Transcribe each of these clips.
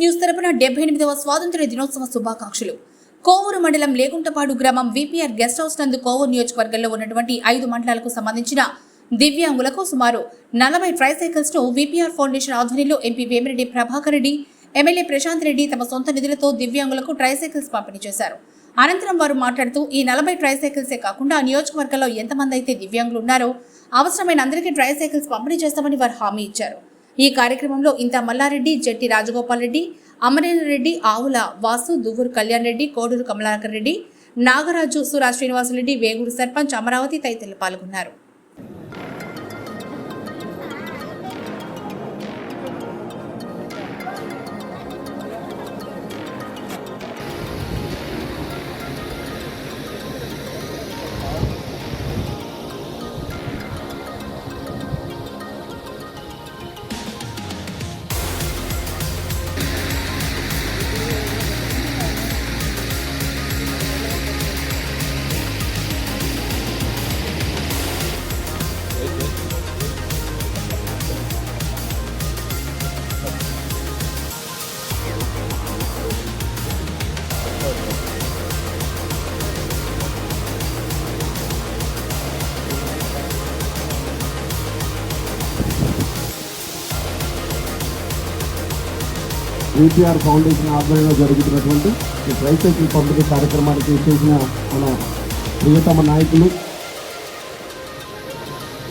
News తరపున డెబ్బై ఎనిమిదవ స్వాతంత్ర్య దినోత్సవ శుభాకాంక్షలు. కోవూరు మండలం లేకుంటపాడు గ్రామం విపిఆర్ గెస్ట్ హౌస్ నందు కోవూరు నియోజకవర్గంలో ఉన్నటువంటి ఐదు మండలాలకు సంబంధించిన దివ్యాంగులకు సుమారు నలభై ట్రైసైకిల్స్ను విపిఆర్ ఫౌండేషన్ ఆధ్వర్యంలో ఎంపీ వేమిరెడ్డి ప్రభాకర్ రెడ్డి ఎమ్మెల్యే ప్రశాంత్ రెడ్డి తమ సొంత నిధులతో దివ్యాంగులకు ట్రైసైకిల్స్ పంపిణీ చేశారు. అనంతరం వారు మాట్లాడుతూ ఈ నలభై ట్రైసైకిల్సే కాకుండా నియోజకవర్గంలో ఎంతమంది అయితే దివ్యాంగులు ఉన్నారో అవసరమైన అందరికీ ట్రైసైకిల్స్ పంపిణీ చేస్తామని వారు హామీ ఇచ్చారు. ఈ కార్యక్రమంలో ఇంత మల్లారెడ్డి జట్టి రాజగోపాల్ రెడ్డి అమరేంద్ర రెడ్డి ఆవుల వాసు దువ్వూరు కళ్యాణ్ రెడ్డి కోడూరు కమలాకర్ రెడ్డి నాగరాజు సురా శ్రీనివాసరెడ్డి వేగూరు సర్పంచ్ అమరావతి తదితరులు పాల్గొన్నారు. ఏపీఆర్ ఫౌండేషన్ ఆధ్వర్యంలో జరుగుతున్నటువంటి ఈ ట్రైసైకిల్ పంపిణీ కార్యక్రమానికి చేసిన మన ప్రియతమ నాయకులు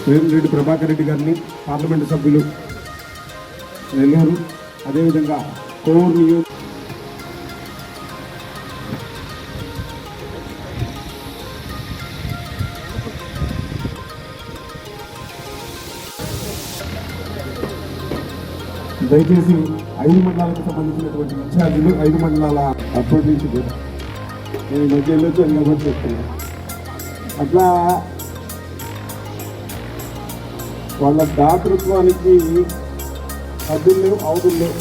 వేమిరెడ్డి ప్రభాకర్ రెడ్డి గారిని పార్లమెంటు సభ్యులు నెల్లూరు. అదేవిధంగా కోవూరు నియోజక దయచేసి ఐదు మండలాలకు సంబంధించినటువంటి ఇన్ఛార్జీలు ఐదు మండలాల అప్పటి నుంచి నేను ఈ మధ్య వెళ్ళొచ్చు అని కాబట్టి చెప్తున్నాను అట్లా వాళ్ళ దాతృత్వానికి హద్దులు అవధులు లేవు.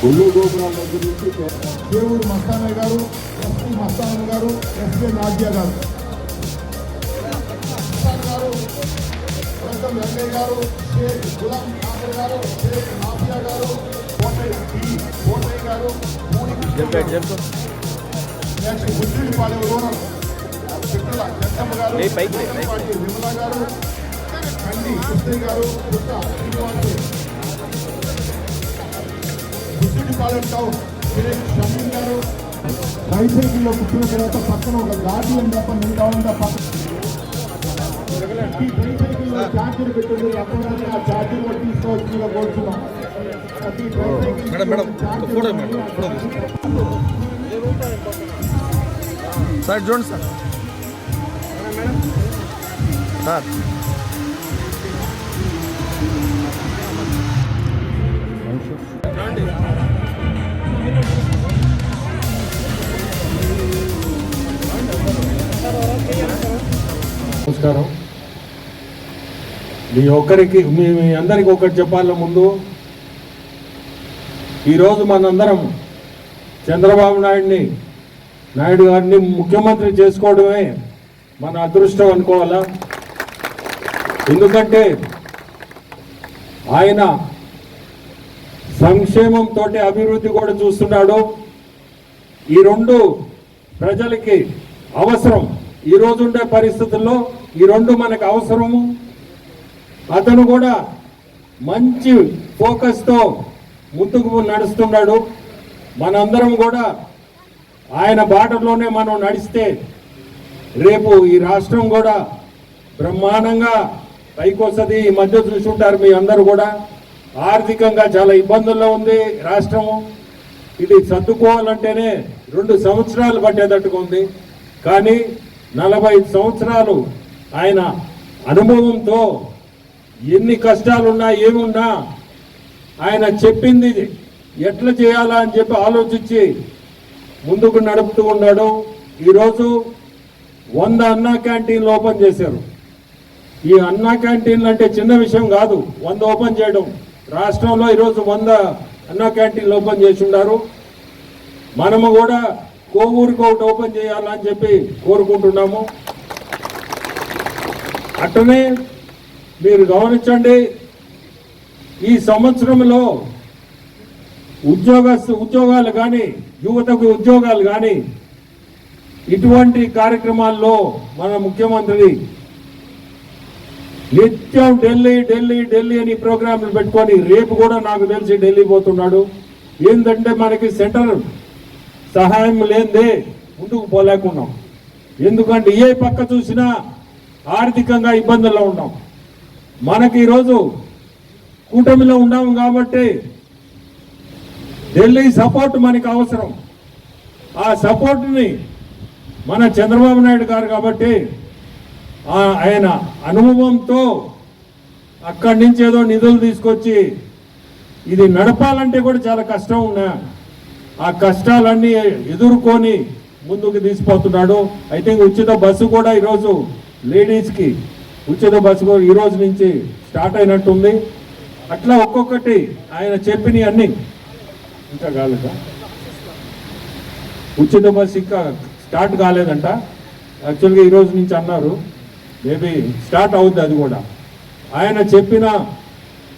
గుళ్ళు గోపురాల దగ్గర నుంచి దేవుడు మస్తానయ్య గారు ఎస్పీ మస్తానయ్య గారు ఎస్పీ నాద్య గారు. గారు. వెంకయ్య గారు గులాం నాసర్ గారు షేక్ గారు కోటయ్య గారు పూడి నెక్స్ట్ బుద్ధిపాలెం చిట్ల జట్టమ్మ గారు పార్టీ గారు కండి కృష్ణయ్య గారు కృష్ణ శ్రీనివాస్ టౌన్ షమీన్ గారు బైసైకిల్లో కూర్చున్న తర్వాత పక్కన ఒక గార్డియన్ తప్ప మిగతా ఉందా పక్కన ఈ ట్రైసైకిల్లో ఛార్జర్ పెట్టండి ఎక్కడైనా ఆ. ఛార్జర్ బట్టి తీసుకోవచ్చు కోరుతున్నాం ప్రతి tricycle madam madam charger photo madam photo sir చూడండి సార్ సార్ నమస్కారం మీ ఒక్కరికి మీ మీ అందరికి ఒకటి చెప్పాల ముందు ఈరోజు మనందరం చంద్రబాబు నాయుడిని నాయుడు గారిని ముఖ్యమంత్రి చేసుకోవడమే మన అదృష్టం అనుకోవాలా? ఎందుకంటే ఆయన సంక్షేమంతో అభివృద్ధి కూడా చూస్తున్నాడు. ఈ రెండు ప్రజలకి అవసరం. ఈ రోజు ఉండే పరిస్థితుల్లో ఈ రెండు మనకు అవసరము. అతను కూడా మంచి ఫోకస్తో ముందుకు నడుస్తున్నాడు. మనందరం కూడా ఆయన బాటలోనే మనం నడిస్తే రేపు ఈ రాష్ట్రం కూడా బ్రహ్మాండంగా పైకొస్తుంది. ఈ మధ్య చూసుంటారు మీ అందరూ కూడా. ఆర్థికంగా చాలా ఇబ్బందుల్లో ఉంది రాష్ట్రము. ఇది సర్దుకోవాలంటేనే రెండు సంవత్సరాలు పట్టేటట్టుగా ఉంది. కానీ నలభై సంవత్సరాలు ఆయన అనుభవంతో ఎన్ని కష్టాలున్నా ఏమున్నా ఆయన చెప్పింది ఎట్లా చేయాలా అని చెప్పి ఆలోచించి ముందుకు నడుపుతూ ఉన్నాడు. ఈరోజు వంద అన్నా క్యాంటీన్లు ఓపెన్ చేశారు. ఈ అన్నా క్యాంటీన్లు అంటే చిన్న విషయం కాదు. వంద ఓపెన్ చేయడం. రాష్ట్రంలో ఈరోజు వంద అన్నా క్యాంటీన్లు ఓపెన్ చేసి ఉన్నారు మనము కూడా కోవూరుకి ఒకటి ఓపెన్ చేయాలని చెప్పి కోరుకుంటున్నాము. అట్టనే మీరు గమనించండి ఈ సంవత్సరంలో ఉద్యోగ ఉద్యోగాలు కానీ యువతకు ఉద్యోగాలు కానీ ఇటువంటి కార్యక్రమాల్లో మన ముఖ్యమంత్రి నిత్యం ఢిల్లీ ఢిల్లీ ఢిల్లీ అని ప్రోగ్రాంలు పెట్టుకొని రేపు కూడా నాకు తెలిసి ఢిల్లీ పోతున్నాడు. ఏంటంటే మనకి సెంటర్ సహాయం లేదే ముందుకు పోలేకున్నాం. ఎందుకంటే ఏ పక్క చూసినా ఆర్థికంగా ఇబ్బందుల్లో ఉన్నాం. మనకి ఈరోజు కూటమిలో ఉన్నాము కాబట్టి ఢిల్లీ సపోర్ట్ మనకి అవసరం ఆ సపోర్ట్ని మన చంద్రబాబు నాయుడు గారు కాబట్టి ఆయన అనుభవంతో అక్కడి నుంచి ఏదో నిధులు తీసుకొచ్చి ఇది నడపాలంటే కూడా చాలా కష్టం ఉన్నా. ఆ కష్టాలన్నీ ఎదుర్కొని ముందుకు తీసిపోతున్నాడు. ఐ థింక్ ఉచిత బస్సు కూడా ఈరోజు లేడీస్కి ఉచిత బస్సు కూడా ఈ రోజు నుంచి స్టార్ట్ అయినట్టుంది. అట్లా ఒక్కొక్కటి ఆయన చెప్పినవి అన్నీ. ఇంకా కాలేక ఉచిత బస్సు ఇంకా స్టార్ట్ కాలేదంట. యాక్చువల్గా ఈ రోజు నుంచి అన్నారు. మేబీ స్టార్ట్ అవుద్ది అది కూడా. ఆయన చెప్పిన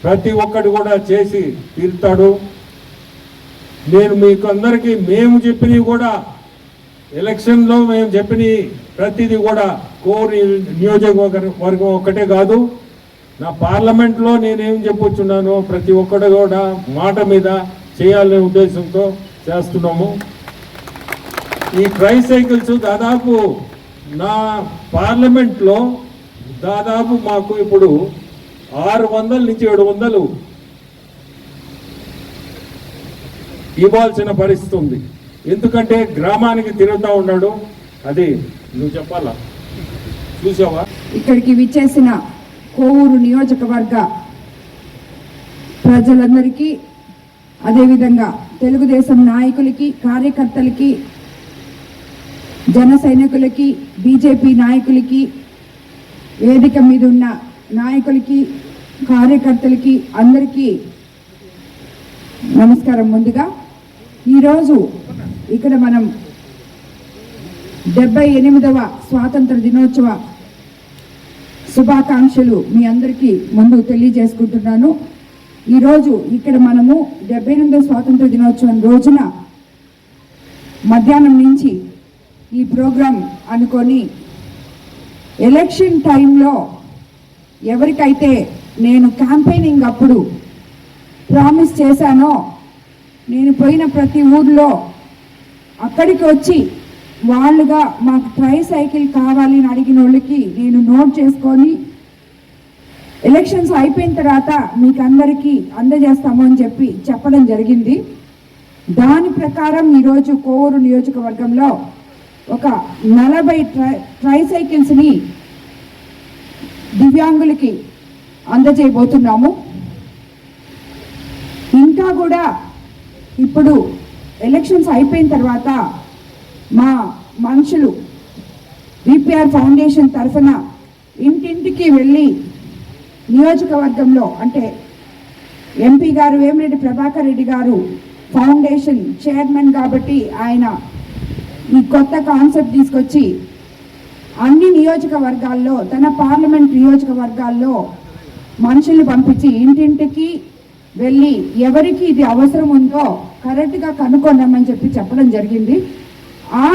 ప్రతి ఒక్కటి కూడా చేసి తీరుతాడు. నేను మీకు అందరికీ మేము చెప్పినవి కూడా ఎలక్షన్లో మేము చెప్పిన ప్రతిదీ కూడా కోర్ నియోజకవర్గం ఒక్కటే కాదు. నా పార్లమెంట్లో నేనేం చెప్పొచ్చున్నాను ప్రతి ఒక్కటి కూడా మాట మీద చేయాలనే ఉద్దేశంతో చేస్తున్నాము. ఈ ట్రై సైకిల్స్ దాదాపు నా పార్లమెంట్లో దాదాపు మాకు ఇప్పుడు ఆరు వందల నుంచి ఏడు వందలు ఇవ్వాల్సిన పరిస్థితి ఉంది. ఎందుకంటే గ్రామానికి తిరుగుతూ ఉన్నాడు. అది నువ్వు చెప్పాలా? చూసావా? ఇక్కడికి విచ్చేసిన కోవూరు నియోజకవర్గ ప్రజలందరికీ అదేవిధంగా తెలుగుదేశం నాయకులకి కార్యకర్తలకి జన సైనికులకి బీజేపీ నాయకులకి వేదిక మీద ఉన్న నాయకులకి కార్యకర్తలకి అందరికీ నమస్కారం ముందుగా. ఈరోజు ఇక్కడ మనం డెబ్బై ఎనిమిదవ స్వాతంత్ర దినోత్సవ శుభాకాంక్షలు మీ అందరికీ ముందు తెలియజేసుకుంటున్నాను. ఈరోజు ఇక్కడ మనము డెబ్బై ఎనిమిదవ స్వాతంత్ర దినోత్సవం రోజున మధ్యాహ్నం నుంచి ఈ ప్రోగ్రాం అనుకొని ఎలక్షన్ టైంలో ఎవరికైతే నేను క్యాంపెయినింగ్ అప్పుడు ప్రామిస్ చేశానో నేను పోయిన ప్రతి ఊర్లో అక్కడికి వచ్చి వాళ్ళుగా మాకు ట్రై సైకిల్ కావాలి అని అడిగిన వాళ్ళకి నేను నోట్ చేసుకొని ఎలక్షన్స్ అయిపోయిన తర్వాత మీకు అందరికీ అందజేస్తాము అని చెప్పి చెప్పడం జరిగింది. దాని ప్రకారం ఈరోజు కోవూరు నియోజకవర్గంలో ఒక నలభై ట్రై ట్రై సైకిల్స్ని దివ్యాంగులకి అందజేయబోతున్నాము. ఇంకా కూడా ఇప్పుడు ఎలక్షన్స్ అయిపోయిన తర్వాత మా మనుషులు విపిఆర్ ఫౌండేషన్ తరఫున ఇంటింటికి వెళ్ళి నియోజకవర్గంలో అంటే ఎంపీ గారు వేమిరెడ్డి ప్రభాకర్ రెడ్డి గారు ఫౌండేషన్ చైర్మన్ కాబట్టి ఆయన ఈ కొత్త కాన్సెప్ట్ తీసుకొచ్చి అన్ని నియోజకవర్గాల్లో తన పార్లమెంట్ నియోజకవర్గాల్లో మనుషుల్ని పంపించి ఇంటింటికి వెళ్ళి ఎవరికి ఇది అవసరం ఉందో కరెక్ట్గా కనుక్కొనమని చెప్పి చెప్పడం జరిగింది. ఆ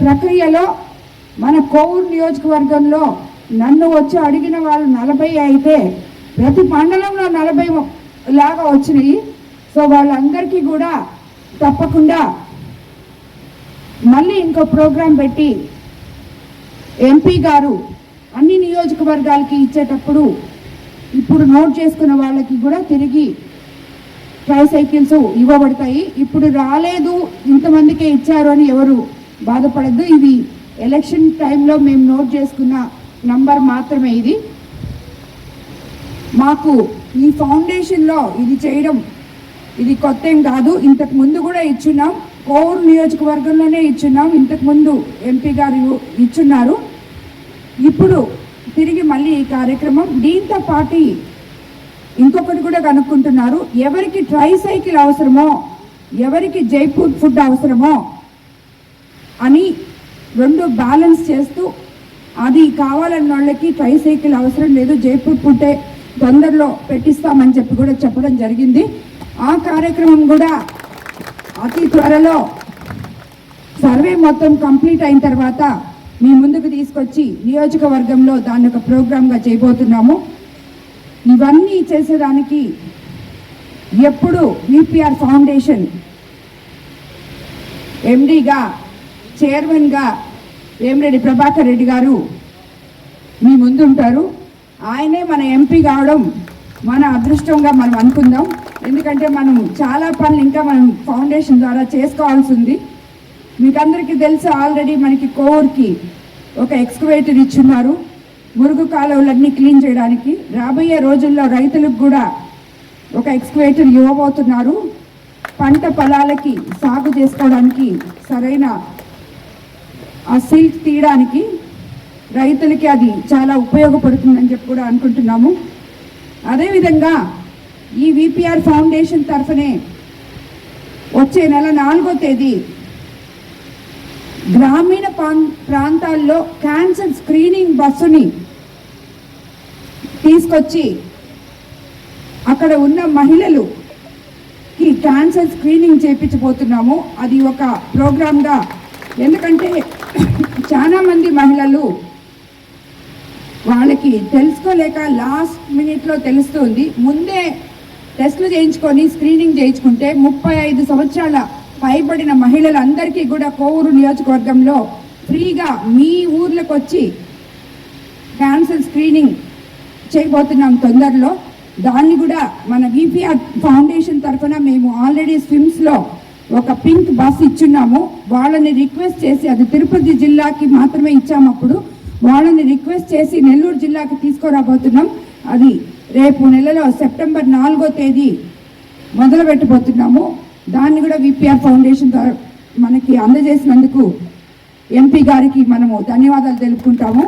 ప్రక్రియలో మన కోవూరు నియోజకవర్గంలో నన్ను వచ్చి అడిగిన వాళ్ళు నలభై అయితే ప్రతి మండలంలో నలభై లాగా వచ్చినాయి. సో వాళ్ళందరికీ కూడా తప్పకుండా మళ్ళీ ఇంకో ప్రోగ్రాం పెట్టి ఎంపీ గారు అన్ని నియోజకవర్గాలకి ఇచ్చేటప్పుడు ఇప్పుడు నోట్ చేసుకున్న వాళ్ళకి కూడా తిరిగి ట్రై సైకిల్స్ ఇవ్వబడతాయి ఇప్పుడు రాలేదు. ఇంతమందికే ఇచ్చారు అని ఎవరు బాధపడద్దు. ఇది ఎలక్షన్ టైంలో మేము నోట్ చేసుకున్న నంబర్ మాత్రమే ఇది. మాకు ఈ ఫౌండేషన్లో ఇది చేయడం ఇది కొత్త ఏం కాదు. ఇంతకు ముందు కూడా ఇచ్చున్నాం. కోవూరు నియోజకవర్గంలోనే ఇచ్చున్నాం. ఇంతకు ముందు ఎంపీ గారు ఇచ్చున్నారు. ఇప్పుడు తిరిగి మళ్ళీ ఈ కార్యక్రమం. దీంతో పాటు ఇంకొకటి కూడా కనుక్కుంటున్నారు. ఎవరికి ట్రై సైకిల్ అవసరమో ఎవరికి జైపూర్ ఫుడ్ అవసరమో అని రెండు బ్యాలెన్స్ చేస్తూ అది కావాలన్న వాళ్ళకి ట్రై సైకిల్ అవసరం లేదు. జైపూర్ ఫుడ్డే తొందరలో పెట్టిస్తామని చెప్పి కూడా చెప్పడం జరిగింది. ఆ కార్యక్రమం కూడా అతి త్వరలో సర్వే మొత్తం కంప్లీట్ అయిన తర్వాత మీ ముందుకు తీసుకొచ్చి నియోజకవర్గంలో దాన్ని ఒక ప్రోగ్రామ్గా చేయబోతున్నాము. ఇవన్నీ చేసేదానికి ఎప్పుడు యూపీఆర్ ఫౌండేషన్ ఎండిగా చైర్మన్గా వేమిరెడ్డి ప్రభాకర్ రెడ్డి గారు మీ ముందుంటారు. ఆయనే మన ఎంపీ కావడం మన అదృష్టంగా మనం అనుకుందాం. ఎందుకంటే మనం చాలా పనులు ఇంకా మనం ఫౌండేషన్ ద్వారా చేసుకోవాల్సి ఉంది మీకు అందరికీ తెలుసు ఆల్రెడీ మనకి కోర్కి ఒక ఎక్స్కవేటర్ ఇచ్చున్నారు. మురుగు కాలువలన్నీ క్లీన్ చేయడానికి రాబోయే రోజుల్లో రైతులకు కూడా ఒక ఎక్స్కవేటర్ ఇవ్వబోతున్నారు. పంట పొలాలకి సాగు చేసుకోవడానికి సరైన ఆ సిల్క్ తీయడానికి రైతులకి అది చాలా ఉపయోగపడుతుందని చెప్పి కూడా అనుకుంటున్నాము. అదేవిధంగా ఈ విపిఆర్ ఫౌండేషన్ తరఫునే వచ్చే నెల నాలుగో తేదీ గ్రామీణ ప్రాం- ప్రాంతాల్లో క్యాన్సర్ స్క్రీనింగ్ బస్సుని తీసుకొచ్చి అక్కడ ఉన్న మహిళలుకి క్యాన్సర్ స్క్రీనింగ్ చేయించబోతున్నాము అది ఒక ప్రోగ్రామ్గా ఎందుకంటే చాలా మంది మహిళలు వాళ్ళకి తెలుసుకోలేక లాస్ట్ మినిట్లో తెలుస్తుంది. ముందే టెస్టులు చేయించుకొని స్క్రీనింగ్ చేయించుకుంటే ముప్పై ఐదు సంవత్సరాల పైబడిన మహిళలందరికీ కూడా కోవూరు నియోజకవర్గంలో ఫ్రీగా మీ ఊర్లకు వచ్చి క్యాన్సర్ స్క్రీనింగ్ చేయబోతున్నాం తొందరలో. దాన్ని కూడా మన విపిఆర్ ఫౌండేషన్ తరఫున మేము ఆల్రెడీ స్విమ్స్లో ఒక పింక్ బస్ ఇచ్చున్నాము. వాళ్ళని రిక్వెస్ట్ చేసి అది తిరుపతి జిల్లాకి మాత్రమే ఇచ్చాము అప్పుడు. వాళ్ళని రిక్వెస్ట్ చేసి నెల్లూరు జిల్లాకి తీసుకురాబోతున్నాం. అది రేపు నెలలో సెప్టెంబర్ నాలుగో తేదీ మొదలు పెట్టబోతున్నాము దాన్ని కూడా విపిఆర్ ఫౌండేషన్ ద్వారా మనకి అందజేసినందుకు ఎంపీ గారికి మనము ధన్యవాదాలు తెలుపుకుంటాము.